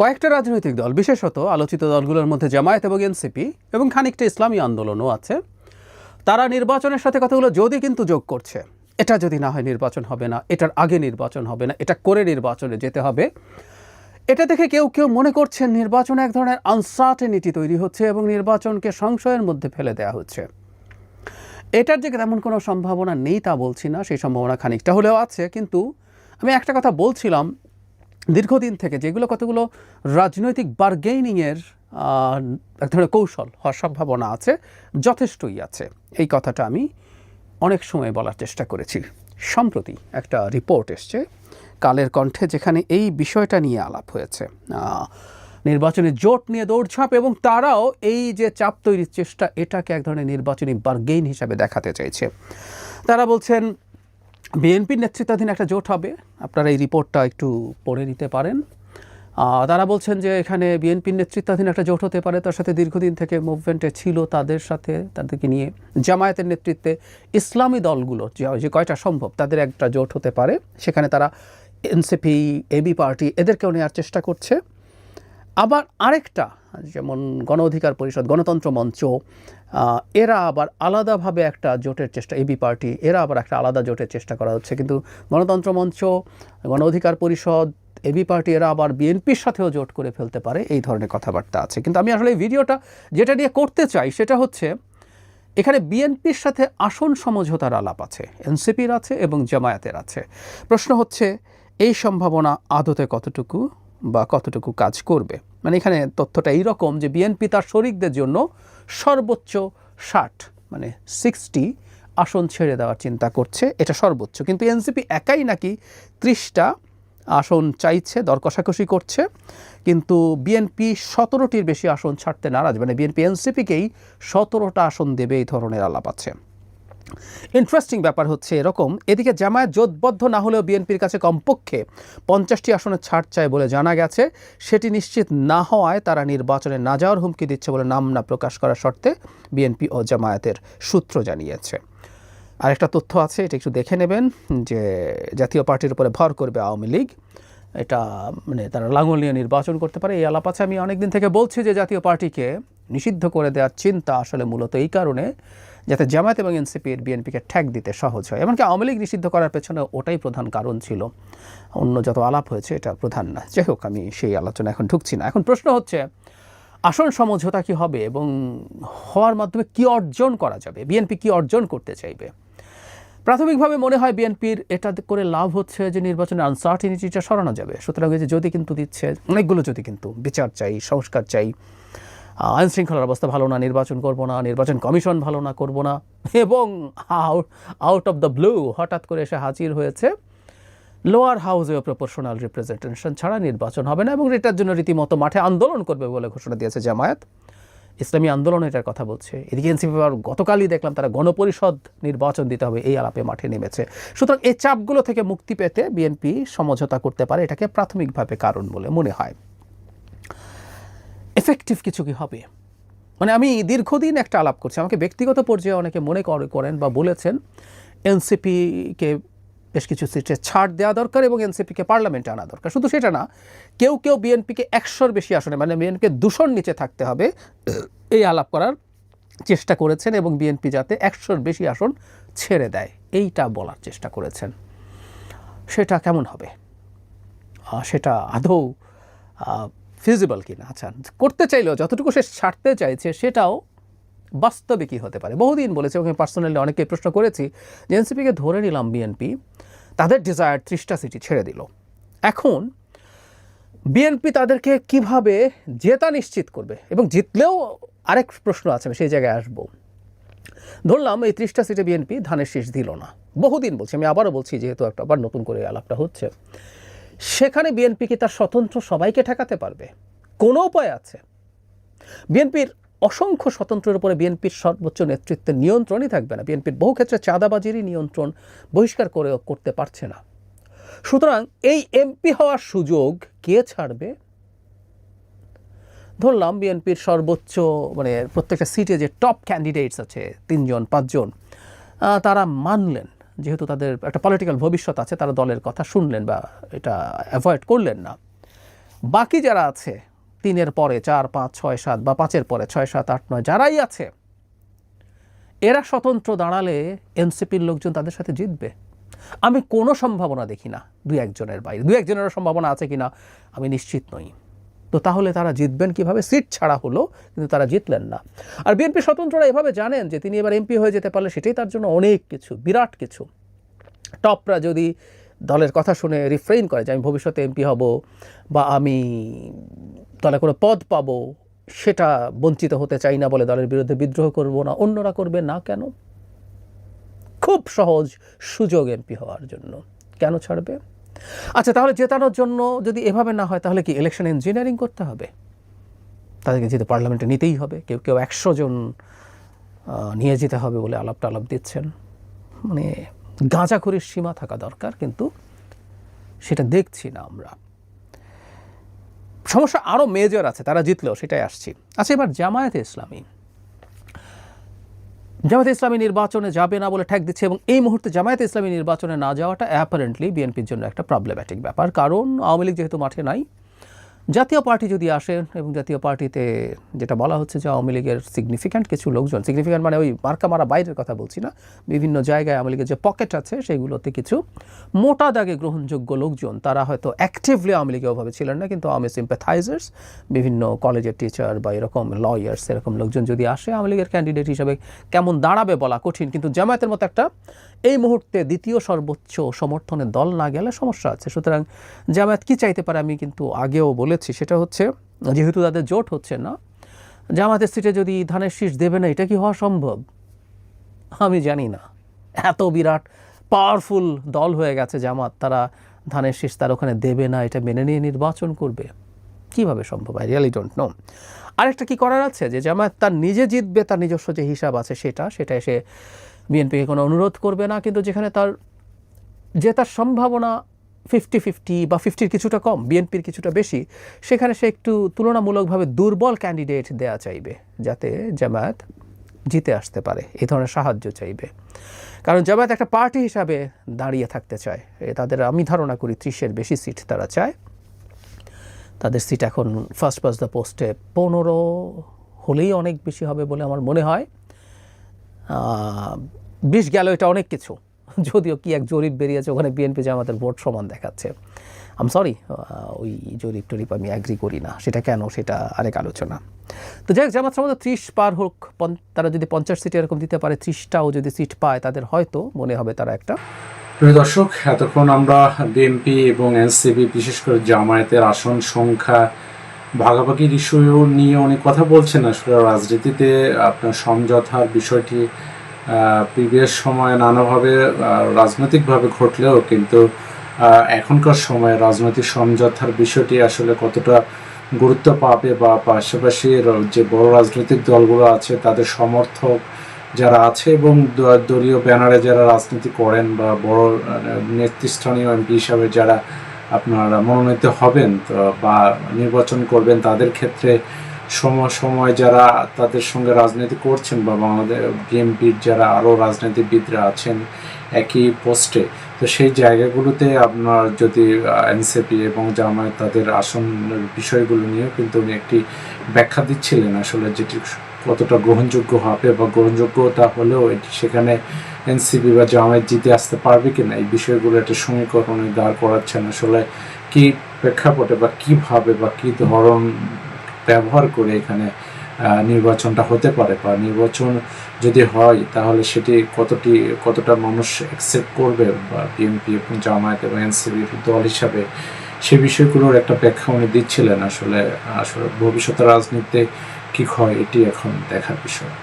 কয়েকটা রাজনৈতিক দল, বিশেষত আলোচিত দলগুলোর মধ্যে জামায়াত এবং এনসিপি এবং খানিকটা ইসলামী আন্দোলনও আছে। তারা নির্বাচনের সাথে কথাগুলো যদি কিন্তু যোগ করছে, এটা যদি না হয় নির্বাচন হবে না, এটার আগে নির্বাচন হবে না, এটা করে নির্বাচনে যেতে হবে। এটা দেখে কেউ কেউ মনে করছেন নির্বাচনে এক ধরনের আনসার্টেনিটি তৈরি হচ্ছে এবং নির্বাচনকে সংশয়ের মধ্যে ফেলে দেওয়া হচ্ছে। এটার যে তেমন কোনো সম্ভাবনা নেই তা বলছি না, সেই সম্ভাবনা খানিকটা হলেও আছে। কিন্তু আমি একটা কথা বলছিলাম দীর্ঘদিন থেকে যেগুলো কতগুলো রাজনৈতিক বার্গেনিংয়ের এক ধরনের কৌশল হওয়ার সম্ভাবনা আছে, যথেষ্টই আছে। এই কথাটা আমি অনেক সময় বলার চেষ্টা করেছি। সম্প্রতি একটা রিপোর্ট এসছে, কালের কণ্ঠে, যেখানে এই বিষয়টা নিয়ে আলাপ হয়েছে। নির্বাচনে জোট নিয়ে দৌড়ঝাঁপ এবং তারাও এই যে চাপ তৈরির চেষ্টা, এটাকে এক ধরনের নির্বাচনী বার্গেইন হিসাবে দেখাতে চাইছে। তারা বলছেন বিএনপির নেতৃত্বাধীন একটা জোট হবে। আপনারা এই রিপোর্টটা একটু পড়ে নিতে পারেন। তারা বলছেন যে এখানে বিএনপির নেতৃত্বাধীন একটা জোট হতে পারে। তার সাথে দীর্ঘদিন থেকে মুভমেন্টে ছিল তাদের সাথে, তাদেরকে নিয়ে জামায়াতের নেতৃত্বে ইসলামী দলগুলো যে যে কয়টা সম্ভব, তাদের একটা জোট হতে পারে। সেখানে তারা এনসিপি, এবি পার্টি, এদেরকেও নেওয়ার চেষ্টা করছে। আবার আরেকটা, যেমন গণ অধিকার পরিষদ, গণতন্ত্র মঞ্চ এরা আবার আলাদাভাবে একটা জোটের চেষ্টা এবি পার্টি, এরা আবার একটা আলাদা জোটের চেষ্টা করা হচ্ছে। কিন্তু গণতন্ত্র মঞ্চ গণ অধিকার পরিষদ এবি পার্টি, এরা আবার বিএনপির সাথেও জোট করে ফেলতে পারে, এই ধরনের কথাবার্তা আছে। কিন্তু আমি আসলে এই ভিডিওটা যেটা নিয়ে করতে চাই, সেটা হচ্ছে এখানে বিএনপির সাথে আসন সমঝোতার আলাপ আছে এনসিপির আছে এবং জামায়াতের আছে। প্রশ্ন হচ্ছে এই সম্ভাবনা আদতে কতটুকু বা কতটুকু কাজ করবে? মানে এখানে তথ্যটা এইরকম যে বিএনপি তার শরিকদের জন্য সর্বোচ্চ ষাট মানে সিক্সটি আসন ছেড়ে দেওয়ার চিন্তা করছে। এটা সর্বোচ্চ। কিন্তু এনসিপি একাই নাকি ত্রিশটা আসন চাইছে দর কষাকষি করছে। কিন্তু বিএনপি সতেরোটির বেশি আসন ছাড়তে নারাজ। মানে বিএনপি এনসিপিকেই সতেরোটা আসন দেবে এই ধরনের আলাপ আছে। ইন্টারেস্টিং ব্যাপার হচ্ছে এরকম। এদিকে জামায়াত জোটবদ্ধ না হলেও বিএনপির কাছে কমপক্ষে পঞ্চাশটি আসনের ছাড় চায় বলে জানা গেছে। সেটি নিশ্চিত না হওয়ায় তারা নির্বাচনে না যাওয়ার হুমকি দিচ্ছে বলে নাম না প্রকাশ করার শর্তে বিএনপি ও জামায়াতের সূত্র জানিয়েছে। আরেকটা তথ্য আছে, এটা একটু দেখে নেবেন, যে জাতীয় পার্টির উপরে ভর করবে আওয়ামী লীগ। এটা মানে তারা লাঙল নিয়ে নির্বাচন করতে পারে, এই আলাপ আছে। আমি অনেকদিন থেকে বলছি যে জাতীয় পার্টিকে নিষিদ্ধ করে দেওয়ার চিন্তা আসলে মূলত এই কারণে। যাতে জামায়াত এবং এনসিপির বিএনপিকে ঠ্যাক দিতে সহজ হয়। এমনকি আওয়ামী লীগ নিষিদ্ধ করার পেছনে ওটাই প্রধান কারণ ছিল। অন্য যত আলাপ হয়েছে, এটা প্রধান না। যাই হোক, আমি সেই আলোচনা এখন ঢুকছি না। এখন প্রশ্ন হচ্ছে আসন সমঝোতা কি হবে এবং হওয়ার মাধ্যমে কি অর্জন করা যাবে? বিএনপি কি অর্জন করতে চাইবে? প্রাথমিকভাবে মনে হয় বিএনপির এটা করে লাভ হচ্ছে যে নির্বাচনের আনসার্টিনিটিটা সরানো যাবে। সুতরাং যে যদি কিন্তু দিচ্ছে, অনেকগুলো যদি কিন্তু বিচার চাই, সংস্কার চাই আইন শৃঙ্খলার অবস্থা ভালো না, নির্বাচন করব না, নির্বাচন কমিশন ভালো না, করব না। এবং আউট অফ দ্য ব্লু হঠাৎ করে এসে হাজির হয়েছে লোয়ার হাউসেও প্রপোর্শনাল রিপ্রেজেন্টেশন ছাড়া নির্বাচন হবে না এবং এটার জন্য রীতিমতো মাঠে আন্দোলন করবে বলে ঘোষণা দিয়েছে জামায়াত। ইসলামী আন্দোলন এটার কথা বলছে। এদিকে এনসিপি আবার গতকালই দেখলাম তারা গণপরিষদ নির্বাচন দিতে হবে, এই আলাপে মাঠে নেমেছে। সুতরাং এই চাপগুলো থেকে মুক্তি পেতে বিএনপি সমঝোতা করতে পারে, এটাকে প্রাথমিকভাবে কারণ বলে মনে হয়। এফেক্টিভ কিছু কি হবে? মানে আমি দীর্ঘদিন একটা আলাপ করছি। আমাকে ব্যক্তিগত পর্যায়ে অনেকে মনে করে- করেন বা বলেছেন এনসিপিকে বেশ কিছু সিটে ছাড় দেওয়া দরকার এবং এনসিপিকে পার্লামেন্টে আনা দরকার। শুধু সেটা না, কেউ কেউ বিএনপিকে একশোর বেশি আসনে মানে বিএনপিকে দুশোর নিচে থাকতে হবে। এই আলাপ করার চেষ্টা করেছেন এবং বিএনপি যাতে একশোর বেশি আসন ছেড়ে দেয়, এইটা বলার চেষ্টা করেছেন। সেটা কেমন হবে? সেটা আদৌ ফিজিবল কিনা। আচ্ছা করতে চাইলেও যতটুকু সে ছাড়তে চাইছে সেটাও বাস্তবে কী হতে পারে। বহুদিন বলেছে, ওকে পার্সোনালি অনেকে প্রশ্ন করেছি যে এনসিপিকে ধরে নিলাম বিএনপি তাদের ডিজায়ার ত্রিশটা সিটি ছেড়ে দিল। এখন বিএনপি তাদেরকে কীভাবে জেতা নিশ্চিত করবে? এবং জিতলেও আরেক প্রশ্ন আছে, আমি সেই জায়গায় আসব। ধরলাম এই ত্রিশটা সিটে বিএনপি ধানের শীষ দিল না। বহুদিন বলছি, আমি আবারও বলছি, যেহেতু একটা আবার নতুন করে আলাপটা হচ্ছে। সেখানে বিএনপি কি তার স্বতন্ত্র সবাইকে ঠেকাতে পারবে? কোনো উপায় আছে? বিএনপির অসংখ্য স্বতন্ত্রের উপরে বিএনপির সর্বোচ্চ নেতৃত্বের নিয়ন্ত্রণই থাকবে না। বিএনপির বহু ক্ষেত্রে চাঁদাবাজিরই নিয়ন্ত্রণ বহিষ্কার করে করতে পারছে না। সুতরাং এই এমপি হওয়ার সুযোগ কে ছাড়বে? ধরলাম বিএনপির সর্বোচ্চ মানে প্রত্যেকটা সিটে যে টপ ক্যান্ডিডেটস আছে, তিনজন, পাঁচজন তারা মানলেন। যেহেতু তাদের একটা পলিটিক্যাল ভবিষ্যৎ আছে, তারা দলের কথা শুনলেন বা এটা অ্যাভয়েড করলেন না। বাকি যারা আছে, তিনের পরে চার, পাঁচ, ছয়, সাত বা পাঁচের পরে ছয়, সাত, আট, নয়, যারাই আছে, এরা স্বতন্ত্র দাঁড়ালে এনসিপির লোকজন তাদের সাথে জিতবে। আমি কোনো সম্ভাবনা দেখি না দু একজনের বাইরে। দু একজনেরও সম্ভাবনা আছে কিনা, আমি নিশ্চিত নই। তো তাহলে তারা জিতবেন কীভাবে? সিট ছাড়া হলো, কিন্তু তারা জিতলেন না। আর বিএনপি স্বতন্ত্ররা এভাবে জানেন যে তিনি এবার এমপি হয়ে যেতে পারলে সেটাই তার জন্য অনেক কিছু, বিরাট কিছু। টপরা যদি দলের কথা শুনে রিফ্রেইন করে যে আমি ভবিষ্যতে এমপি হব বা আমি দলে কোনো পদ পাবো, সেটা বঞ্চিত হতে চাই না বলে দলের বিরুদ্ধে বিদ্রোহ করব না, অন্যরা করবে না কেন? খুব সহজ সুযোগ এমপি হওয়ার জন্য। কেন ছাড়বে? আচ্ছা তাহলে জেতানোর জন্য যদি এভাবে না হয়, তাহলে কি ইলেকশন ইঞ্জিনিয়ারিং করতে হবে? তাদেরকে যেহেতু পার্লামেন্টে নিতেই হবে, কেউ কেউ একশো জন নিয়ে যেতে হবে বলে আলাপ টালাপ দিচ্ছেন। মানে গাঁজাখুরির সীমা থাকা দরকার, কিন্তু সেটা দেখছি না আমরা। সমস্যা আরও মেজর আছে, তারা জিতলেও সেটাই আসছি। আচ্ছা এবার জামায়াতে ইসলামী। জামায়াতে ইসলামী নির্বাচনে যাবে না বলে ঠেক দিচ্ছে এবং এই মুহূর্তে জামায়াতে ইসলামী নির্বাচনে না যাওয়াটা অ্যাপারেন্টলি বিএনপির জন্য একটা প্রবলেম্যাটিক ব্যাপার। কারণ আওয়ামী লীগ যেহেতু মাঠে নাই জাতীয় পার্টি যদি আসে এবং জাতীয় পার্টিতে যেটা বলা হচ্ছে যে আওয়ামী লীগের সিগনিফিক্যান্ট কিছু লোকজন সিগনিফিক্যান্ট মানে ওই মার্কা মারা বাইরের কথা বলছি না, বিভিন্ন জায়গায় আওয়ামী লীগের যে পকেট আছে সেগুলোতে কিছু মোটা দাগে গ্রহণযোগ্য লোকজন, তারা হয়তো অ্যাক্টিভলি আওয়ামী লীগে ওভাবে ছিলেন না, কিন্তু আওয়ামী সিম্প্যাথাইজার্স বিভিন্ন কলেজের টিচার বা এরকম লয়ার্স এরকম লোকজন যদি আসে, আওয়ামী লীগের ক্যান্ডিডেট হিসেবে কেমন দাঁড়াবে বলা কঠিন, কিন্তু জামায়াতের মতো একটা এই মুহূর্তে দ্বিতীয় সর্বোচ্চ সমর্থনের দল না গেলে সমস্যা আছে। সুতরাং জামায়াত কি চাইতে পারে আমি কিন্তু আগেও বলেছি, সেটা হচ্ছে, যেহেতু তাদের জোট হচ্ছে না জামাতের সিটে যদি ধানের শীষ দেবে না, এটা কি হওয়া সম্ভব? আমি জানি না। এত বিরাট পাওয়ারফুল দল হয়ে গেছে জামাত, তারা ধানের শীষ তার ওখানে দেবে না, এটা মেনে নিয়ে নির্বাচন করবে। কীভাবে সম্ভব? আই রিয়ালি ডোন্ট নো আরেকটা কি করার আছে? যে জামায়াত তার নিজে জিতবে, তার নিজস্ব যে হিসাব আছে সেটা সেটা এসে বিএনপিকে কোনো অনুরোধ করবে না, কিন্তু যেখানে তার জেতার সম্ভাবনা ফিফটি ফিফটি বা ফিফটির কিছুটা কম, বিএনপির কিছুটা বেশি, সেখানে সে একটু তুলনামূলকভাবে দুর্বল ক্যান্ডিডেট দেয়া চাইবে, যাতে জামায়াত জিতে আসতে পারে এই ধরনের সাহায্য চাইবে। কারণ জামায়াত একটা পার্টি হিসাবে দাঁড়িয়ে থাকতে চায়, এ তাদের আমি ধারণা করি ত্রিশের বেশি সিট তারা চায়। তাদের সিট এখন ফার্স্ট পাস দ্য পোস্টে পনেরো হলেই অনেক বেশি হবে বলে আমার মনে হয়। বিশ গেল এটা অনেক কিছু। যদিও কি এক জরিপ বেরিয়েছে, ওখানে বিএনপি জামাতের ভোট সমান দেখাচ্ছে। আম সরি ওই জরিপ টরিপ আমি অ্যাগ্রি করি না। সেটা কেন? সেটা আরেক আলোচনা। তো যাই হোক, জামাত সম্ভবত ত্রিশ পার হোক তারা যদি পঞ্চাশ সিট এরকম দিতে পারে, ত্রিশটাও যদি সিট পায়, তাদের হয়তো মনে হবে তারা একটা প্রিয় দর্শক, এতক্ষণ আমরা বিএনপি এবং এনসিপি বিশেষ করে জামায়াতের আসন সংখ্যা, ভাগাভাগির ইস্যু নিয়ে অনেক কথা বলছেন। আসলে রাজনীতিতে আপনার সমঝোতার বিষয়টি প্রিভিয়াস সময়ে নানাভাবে রাজনৈতিকভাবে ঘটলেও কিন্তু এখনকার সময়ে রাজনৈতিক সমঝোতার বিষয়টি আসলে কতটা গুরুত্ব পাবে বা পাশাপাশি যে বড় রাজনৈতিক দলগুলো আছে, তাদের সমর্থক যারা আছে এবং দলীয় ব্যানারে যারা রাজনীতি করেন বা বড় নেতৃস্থানীয় এমপি হিসাবে যারা আপনারা মনোনীত হবেন বা নির্বাচন করবেন, তাদের ক্ষেত্রে সময় সময় যারা তাদের সঙ্গে রাজনীতি করছেন বা বাংলাদেশ বিএনপির যারা আরও রাজনীতিবিদরা আছেন একই পোস্টে, তো সেই জায়গাগুলোতে আপনার যদি এনসিপি এবং জামায়াত তাদের আসনের বিষয়গুলো নিয়েও কিন্তু উনি একটি ব্যাখ্যা দিচ্ছিলেন আসলে যেটি কতটা গ্রহণযোগ্য হবে বা গ্রহণযোগ্যতা হলেও এটি সেখানে এনসিপি বা জামায়াত জিতে আসতে পারবে কিনা এই বিষয়গুলো একটা সমীকরণে দাঁড় করাচ্ছেন আসলে কি প্রেক্ষাপটে বা কীভাবে বা কি ধরন ব্যবহার করে এখানে নির্বাচনটা হতে পারে বা নির্বাচন যদি হয় তাহলে সেটি কতটি, কতটা মানুষ অ্যাকসেপ্ট করবে বা বিএনপি এবং জামায়াত এবং এনসিপির দল হিসাবে সে বিষয়গুলোর একটা ব্যাখ্যা উনি দিচ্ছিলেন আসলে আসলে ভবিষ্যতের রাজনীতিতে কি হয় এটি এখন দেখার বিষয়।